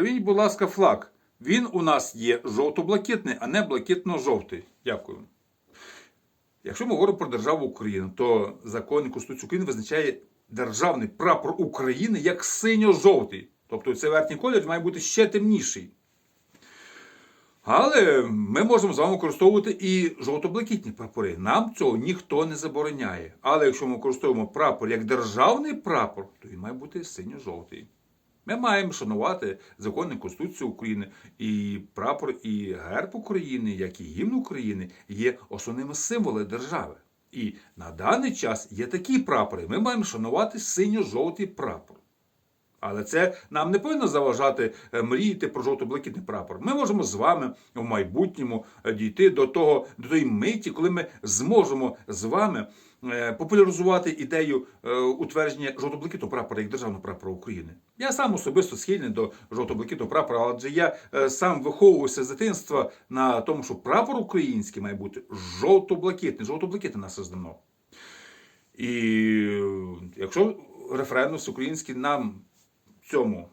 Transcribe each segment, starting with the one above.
Перевіріть, будь ласка, флаг. Він у нас є жовто-блакитний, а не блакитно-жовтий. Дякую. Якщо ми говоримо про державу Україну, то закон і Конституція України визначає державний прапор України як синьо-жовтий. Тобто цей верхній колір має бути ще темніший. Але ми можемо з вами використовувати і жовто-блакитні прапори. Нам цього ніхто не забороняє. Але якщо ми використовуємо прапор як державний прапор, то він має бути синьо-жовтий. Ми маємо шанувати закони Конституції України і прапор, і герб України, як і гімн України, є основними символами держави. І на даний час є такі прапори. Ми маємо шанувати синьо-жовтий прапор. Але це нам не повинно заважати е, мріяти про жовто-блакитний прапор. Ми можемо з вами в майбутньому е, дійти до того, до тої миті, коли ми зможемо з вами е, популяризувати ідею утвердження жовто-блакитного прапора як державного прапора України. Я сам особисто схильний до жовто-блакитного прапора, адже я сам виховувався з дитинства на тому, що прапор український має бути жовто-блакитний. Жовто-блакитне нас создано. І якщо референдум всеукраїнський нам цьому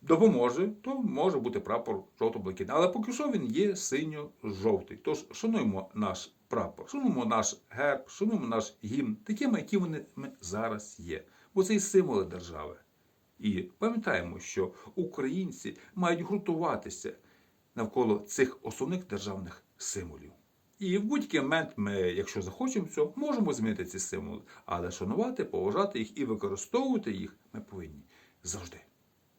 допоможе, то може бути прапор жовто-блакитний. Але поки що він є синьо-жовтий. Тож шануємо наш прапор, шануємо наш герб, шануємо наш гімн, такими, які вони зараз є. Бо це і символи держави. І пам'ятаємо, що українці мають гуртуватися навколо цих основних державних символів. І в будь-який момент ми, якщо захочемо цього, можемо змінити ці символи. Але шанувати, поважати їх і використовувати їх ми повинні завжди.